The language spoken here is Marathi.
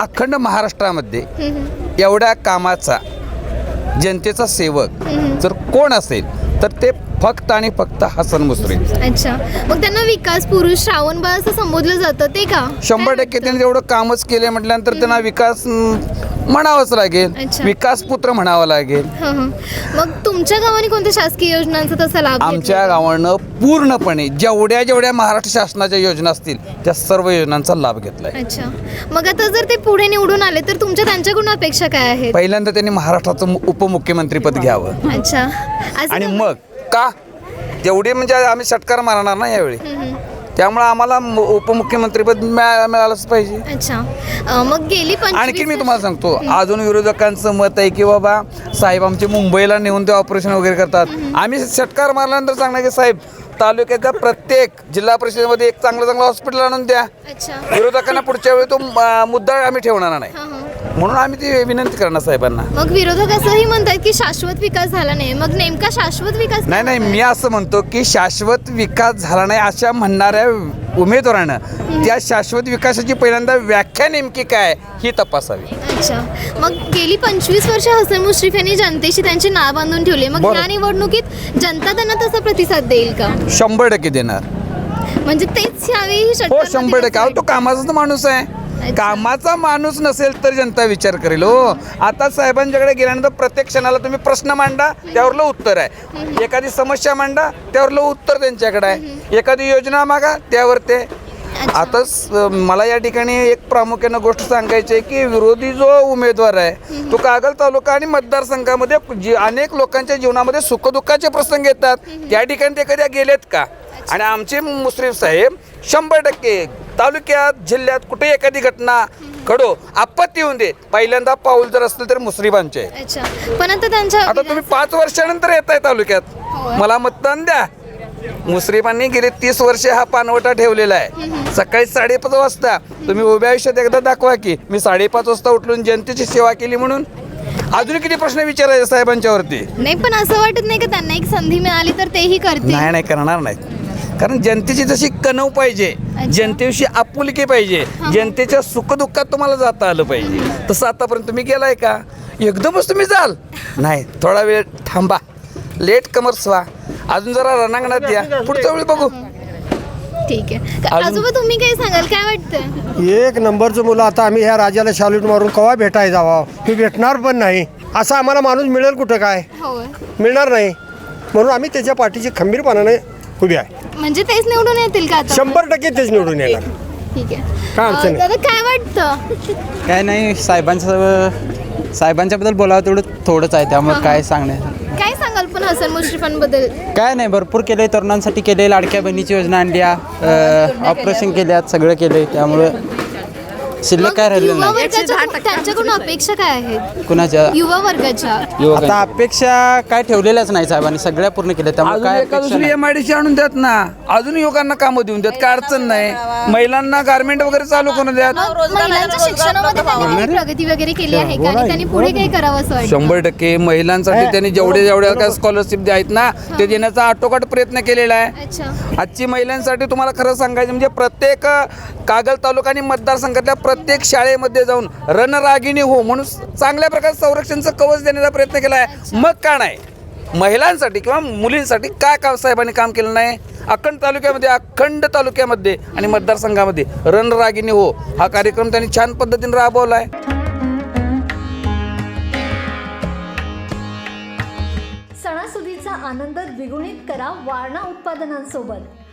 अखंड महाराष्ट्रामध्ये एवढ्या कामाचा जनतेचा सेवक जर कोण असेल तर ते फक्त आणि फक्त हसन मुश्रीफ. अच्छा. मग त्यांना विकास पुरुष श्रावणबाळ असं संबोधलं जातं ते का? शंभर टक्के त्यांनी तेवढं कामच केले म्हटल्यानंतर त्यांना विकास म्हणावंच लागेल. अच्छा. विकास पुत्र म्हणावं लागेल. हं, हं. मग तुमच्या गावाने कोणत्या शासकीय योजनांचा तसा लाभ आमच्या गावानं पूर्णपणे जेवढ्या जेवढ्या महाराष्ट्र शासनाच्या योजना असतील त्या सर्व योजनांचा लाभ घेतलाय. अच्छा. मग आता जर ते पुढे निवडून आले तर तुमच्या त्यांच्याकडून अपेक्षा काय आहेत? पहिल्यांदा त्यांनी महाराष्ट्राचं मु- उपमुख्यमंत्रीपद घ्यावं. अच्छा. असं आणि का- मग? का? तेवढे म्हणजे आम्ही षटकार मारणार ना यावेळी? हं, हं. त्यामुळे आम्हाला मु- उपमुख्यमंत्रीपद मिळा- मिळालंच पाहिजे. अच्छा. अं, मग गेली पंचवीस आणखी मी तुम्हाला सांगतो अजून विरोधकांचं मत आहे की बाबा साहेब आमचे मुंबईला नेऊन ते ऑपरेशन वगैरे करतात. आम्ही षटकार मारल्यानंतर सांगणार की साहेब तालुक्याच्या प्रत्येक जिल्हा परिषदेमध्ये एक चांगलं चांगलं हॉस्पिटल आणून द्या. अच्छा. विरोधकांना पुढच्या वेळी तो अं, मुद्दा आम्ही ठेवणार नाही. हं, हं. म्हणून आम्ही ती विनंती करणार साहेबांना. मग विरोधक असंही म्हणतात की शाश्वत विकास झाला नाही. मग नेमका शाश्वत विकास नाही नाही मी असं म्हणतो की शाश्वत विकास झाला नाही अशा म्हणणाऱ्या उमेदवारानं. त्या शाश्वत विकासाची पहिल्यांदा व्याख्या नेमकी काय ही तपासावी. अच्छा. मग गेली पंचवीस वर्ष हसन मुश्रीफ यांनी जनतेशी त्यांचे नाव बांधून ठेवले. मग. या निवडणुकीत जनता त्यांना तसा प्रतिसाद देईल का? शंभर टक्के देणार. म्हणजे तेच यावेळी हो शंभर टक्के अहो तो कामाचाच तर माणूस आहे. कामाचा माणूस नसेल तर जनता विचार करेल हो. आता साहेबांच्याकडे गेल्यानंतर प्रत्येक क्षणाला तुम्ही प्रश्न मांडा त्यावरलं उत्तर आहे. एखादी समस्या मांडा त्यावरलं उत्तर त्यांच्याकडे आहे. एखादी योजना मागा त्यावर ते. आता मला या ठिकाणी एक प्रामुख्यानं गोष्ट सांगायची आहे की विरोधी जो उमेदवार आहे तो कागल तालुका आणि मतदारसंघामध्ये जी अनेक लोकांच्या जीवनामध्ये सुखदुःखाचे प्रसंग येतात. त्या ठिकाणी ते कधी गेलेत का? आणि आमचे मुश्रीफ साहेब शंभर टक्के तालुक्यात जिल्ह्यात कुठे एखादी घटना घडो आपत्ती येऊन दे. पहिल्यांदा पाऊल जर असतील तर. अच्छा. पण आता त्यांच्या आता तुम्ही पाच वर्षानंतर येत आहे तालुक्यात. मला मतदान द्या. मुश्रीफांनी गेले तीस वर्ष हा पानवटा ठेवलेला आहे. सकाळी साडेपाच वाजता. तुम्ही उभ्या आयुष्यात एकदा दाखवा की मी साडेपाच वाजता उठलून जनतेची सेवा केली म्हणून. अजून किती प्रश्न विचारायचे साहेबांच्यावरती? नाही पण असं वाटत नाही का त्यांना एक संधी मिळाली तर तेही करतील? नाही नाही करणार नाही. कारण जनतेची जशी कणव पाहिजे जनतेविषयी आपुलकी पाहिजे जनतेच्या सुखदुःखात तुम्हाला जाता आलं पाहिजे. तसं आतापर्यंत तुम्ही गेलाय का? एकदमच तुम्ही जाल. नाही थोडा वेळ थांबा. लेट कमर स्वा अजून जरा रणांगणात या. पुढच्या वेळी बघू. ठीक आहे. का- अजून- आजोबा तुम्ही काय सांगाल? काय वाटतं? एक नंबरचं मुलं आता आम्ही ह्या राजाला शालूट मारून कवा भेटाय जावा? हे भेटणार पण नाही. असा आम्हाला माणूस मिळेल कुठं काय? होय मिळणार नाही. म्हणून आम्ही त्याच्या पाठीची खंबीरपणाने उभी आहे. म्हणजे तेच निवडून येतील का आता? शंभर टक्के तेच निवडून येणार. ठीक आहे. काय अडचण अं, नाही. दादा काय वाटतं? काय नाही साहेबांचं साहेबांच्याबद्दल बोलावं तेवढं थोडंच आहे त्यामुळे काय सांगणे काय सांगाल पण हसन मुश्रीफांबद्दल? काय नाही भरपूर केले तरुणांसाठी केले लाडक्या बहिणीची योजना आणली ऑपरेशन केल्यात सगळं केलंय त्यामुळं शिल्लक काय राहिलेलं युवा नाही. वर्गाच्या त्यांच्याकडून अपेक्षा काय आहेत? कुणाच्या? युवा वर्गाच्या. आता अपेक्षा काय ठेवलेल्याच नाही साहेबांनी सगळ्या पूर्ण केल्या त्यामुळे अजून काय एका अपेक्षा दुसरी नाही. एम आय डी आणून द्यात ना. अजून युवकांना कामं देऊन द्यात काय अडचण नाही. महिलांना गार्मेंट वगैरे चालू करून द्यात. मग महिलांच्या शिक्षणामध्ये त्यांनी काही प्रगती वगैरे केली आहे का? आणि त्यांनी पुढे काय करावं असं वाटतं? शंभर टक्के महिलांसाठी त्यांनी जेवढे जेवढ्या काय स्कॉलरशिप आहेत ना ते देण्याचा आटोकाट प्रयत्न केलेला आहे. अच्छा. आजची महिलांसाठी तुम्हाला खरं सांगायचं म्हणजे प्रत्येक अ, कागल तालुका आणि मतदारसंघातल्या प्रत्येक शाळेमध्ये जाऊन रणरागिणी हो म्हणून चांगल्या प्रकारे संरक्षणचं कवच देण्याचा प्रयत्न केला आहे. मग का नाही? महिलांसाठी किंवा मुलींसाठी काय काम साहेबांनी काम केलं नाही? अखंड तालुक्यामध्ये अखंड तालुक्यामध्ये आणि मतदारसंघामध्ये रणरागिणी हो हा कार्यक्रम त्यांनी छान पद्धतीने राबवला आहे. सणासुदीचा आनंद द्विगुणित करा वारणा उत्पादनांसोबत.